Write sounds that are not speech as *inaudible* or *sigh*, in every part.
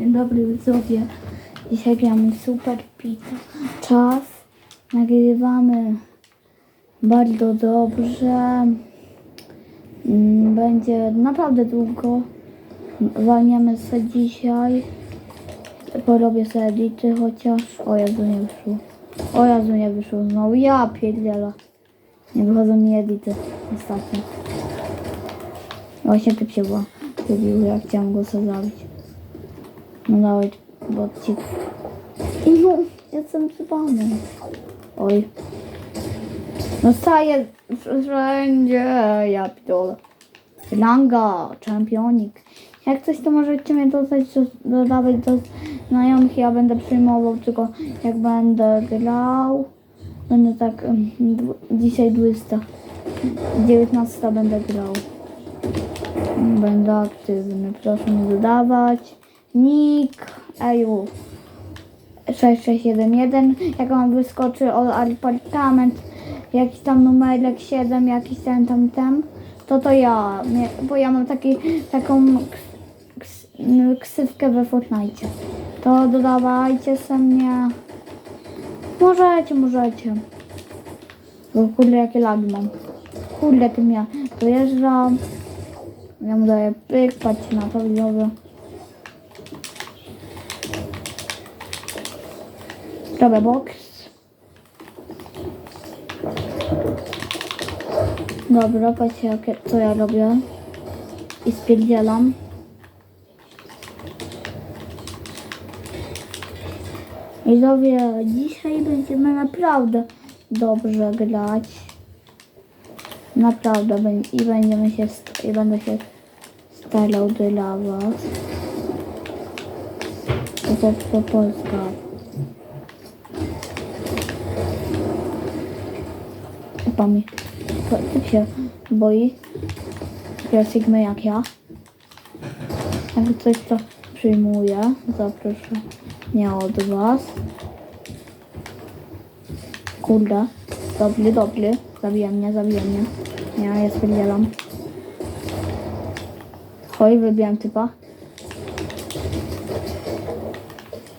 Dzień dobry widzowie. Dzisiaj gramy Super Pita. Czas. Nagrywamy bardzo dobrze. Mm, Będzie naprawdę długo. Walniemy sobie dzisiaj. Porobię sobie edity chociaż. O Jezu, nie wyszło. O Jezu, nie wyszło znowu. Ja pierdziela. Nie wychodzą mi edity ostatnio. Właśnie typ się była. Wybił, ja chciałam go sobie zabić. No dawaj, bo ci... I no, jestem przypomnę. Oj. No staję wszędzie, ja pitole. Langa, czempionik. Jak coś to możecie mnie dodać, do- dodawać do znajomych, ja będę przyjmował, tylko jak będę grał, będę tak, dzisiaj 20, 19 będę grał. Będę aktywny. Proszę mi dodawać. Nick. Eju. 6611. Jak wam wyskoczy o apartament, jakiś tam numerek 7, jakiś ten tam to to ja. Bo ja mam taki, taką ksywkę we Fortnite. To dodawajcie se mnie. Możecie, możecie. Bo kurde jakie lagi mam. Kurde tym ja dojeżdżam. Ja mu daję pyk, na to widzowie. Robię box. Dobra, patrzcie co ja robię. I spierdzielam. Widzowie, dzisiaj będziemy naprawdę dobrze grać. Naprawdę i będziemy się i będę się starał dla was. To po, po Polska. Chyba mi. to- Typ się boi. Ja Sigmy jak ja. Jak coś to przyjmuję. Zaproszę nie od was. Kurde. Dobry, dobry. Zabija mnie, zabija mnie. Ja, ja spierdzielam. Oj, wybijam typa.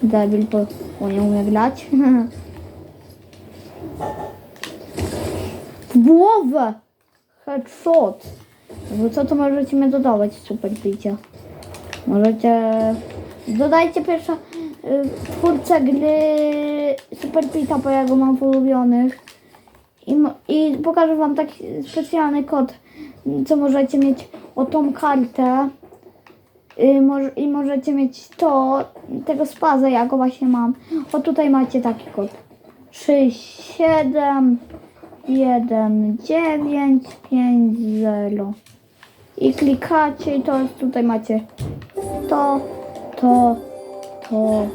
Debil, bo on nie umie grać. *laughs* W głowę! Headshot! Co to możecie mnie dodawać super picie? Możecie... Dodajcie pierwsza y, twórcę gry Super Pita, bo ja go mam w ulubionych. I, I pokażę wam taki specjalny kod, co możecie mieć o tą kartę. I, może, I możecie mieć to, tego spaza, ja go właśnie mam. O tutaj macie taki kod. 3, 7, 1, 9, 5, 0. I klikacie i to tutaj macie to, to, to,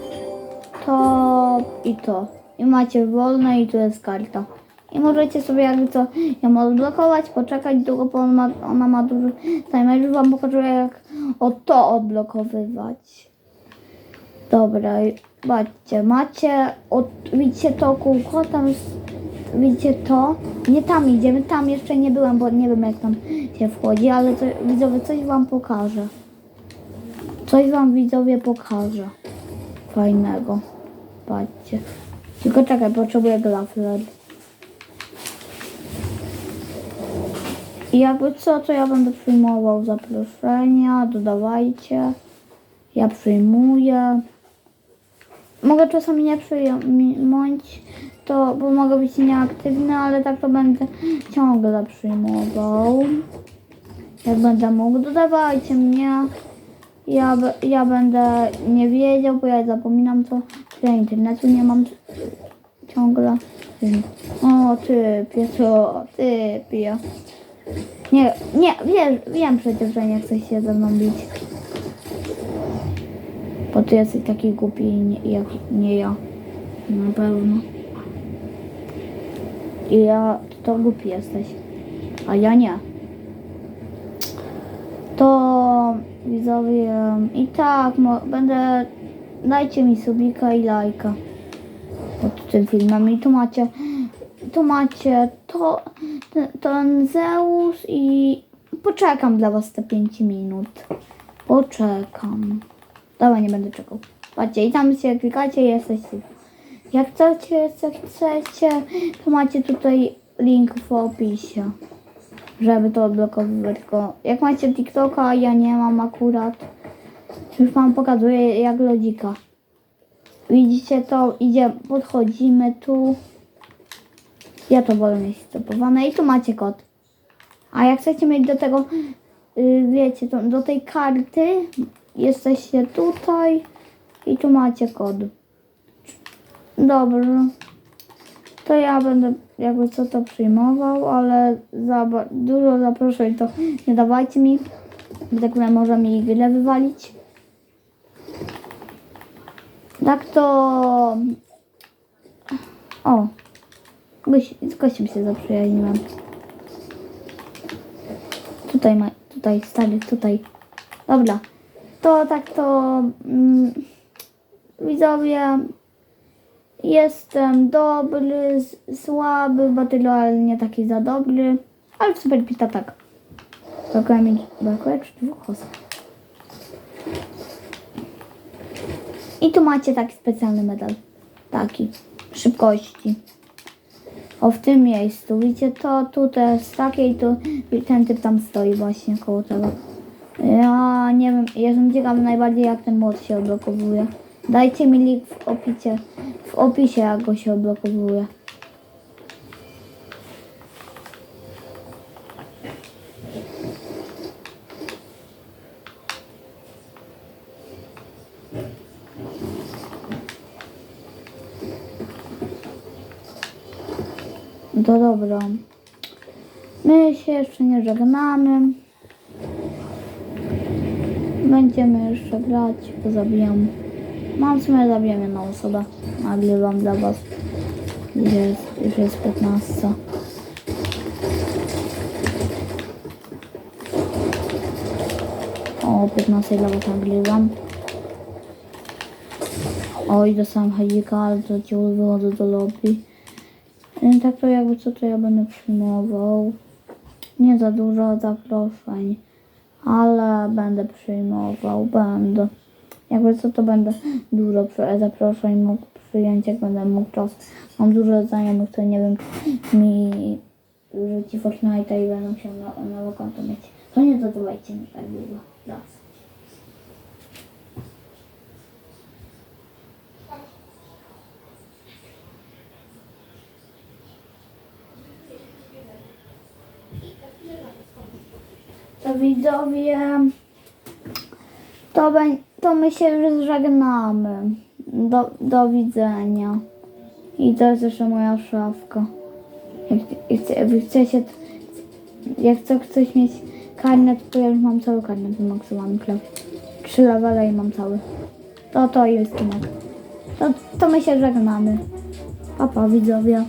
to i to. I macie wolne i tu jest karta. I możecie sobie jakby co ją odblokować, poczekać długo, bo on ma, ona ma duży timer. Już wam pokażę jak o to odblokowywać. Dobra, patrzcie, macie, od, widzicie to kółko, tam jest, widzicie to? Nie tam idziemy, tam jeszcze nie byłem, bo nie wiem jak tam się wchodzi, ale widzowie coś wam pokażę. Coś wam widzowie pokażę. Fajnego. Patrzcie. Tylko czekaj, potrzebuję glafler. I jakby co, to ja będę przyjmował zaproszenia, dodawajcie. Ja przyjmuję. Mogę czasami nie przyjąć, to, bo mogę być nieaktywny, ale tak to będę ciągle przyjmował. Jak będę mógł, dodawajcie mnie. Ja, ja będę nie wiedział, bo ja zapominam to. Ja internetu nie mam ciągle. O, ty, pieco, ty, pija. Nie, nie, wiem, wiem przecież, że nie chcesz się ze mną bić. Bo ty jesteś taki głupi nie, jak nie ja. Na pewno. I ja, to głupi jesteś. A ja nie. To widzowie i tak będę dajcie mi subika i lajka pod tym filmem i tu macie tu macie to ten Zeus i poczekam dla was te 5 minut poczekam Dobra, nie będę czekał. Patrzcie, i tam się klikacie i jesteście. Jak chcecie, co chcecie, to macie tutaj link w opisie, żeby to odblokowywać. Tylko jak macie TikToka, ja nie mam akurat. Już wam pokazuję jak lodzika. Widzicie to, idzie, podchodzimy tu. Ja to wolę mieć stopowane i tu macie kod. A jak chcecie mieć do tego, y, wiecie, do tej karty, jesteście tutaj i tu macie kod. Dobrze. To ja będę jakby co to przyjmował, ale za dużo zaproszeń to nie dawajcie mi. Bo tak może mi grę wywalić. Tak to... O! Z gościem się zaprzyjaźniłam. Tutaj ma, tutaj stary, tutaj. Dobra. To tak to... Mm, widzowie... Jestem dobry, słaby, Batylo, ale nie taki za dobry. Ale Super Pita tak. Brakuje mi, brakuje dwóch osób. I tu macie taki specjalny medal. Taki. Szybkości. O, w tym miejscu. Widzicie to? Tu też takie i tu ten typ tam stoi właśnie koło tego. Ja nie wiem, jestem ciekawy najbardziej jak ten mod się odblokowuje. Dajcie mi link w opisie, w opisie jak go się odblokowuje. To dobra. My się jeszcze nie żegnamy. Będziemy jeszcze grać, zabijam. Mam w sumie zabijam jedną osobę. Nagrywam dla was. Już jest, już jest 15. O, 15 dla was nagrywam. Oj, dostałem hajika, ale to ci wychodzę do lobby. Yy, Tak to jakby co to ja będę przyjmował. Nie za dużo zaproszeń, ale będę przyjmował, będę. Jakby co to będę dużo zaproszeń mógł przyjąć, jak będę mógł czas. Mam dużo znajomych, to nie wiem, mi rzuci Fortnite'a i będą się na, na konto mieć. To nie dodawajcie mi tak długo. Raz. To widzowie, to, to my się już żegnamy. Do, do widzenia. I to jest jeszcze moja szafka. Jak, jak, chce- jak chcecie, jak co chcesz mieć karnet, to ja już mam cały karnet wymaksowany chleb. Trzy levele i mam cały. To to jest kinek. To, to my się żegnamy. Pa, pa widzowie.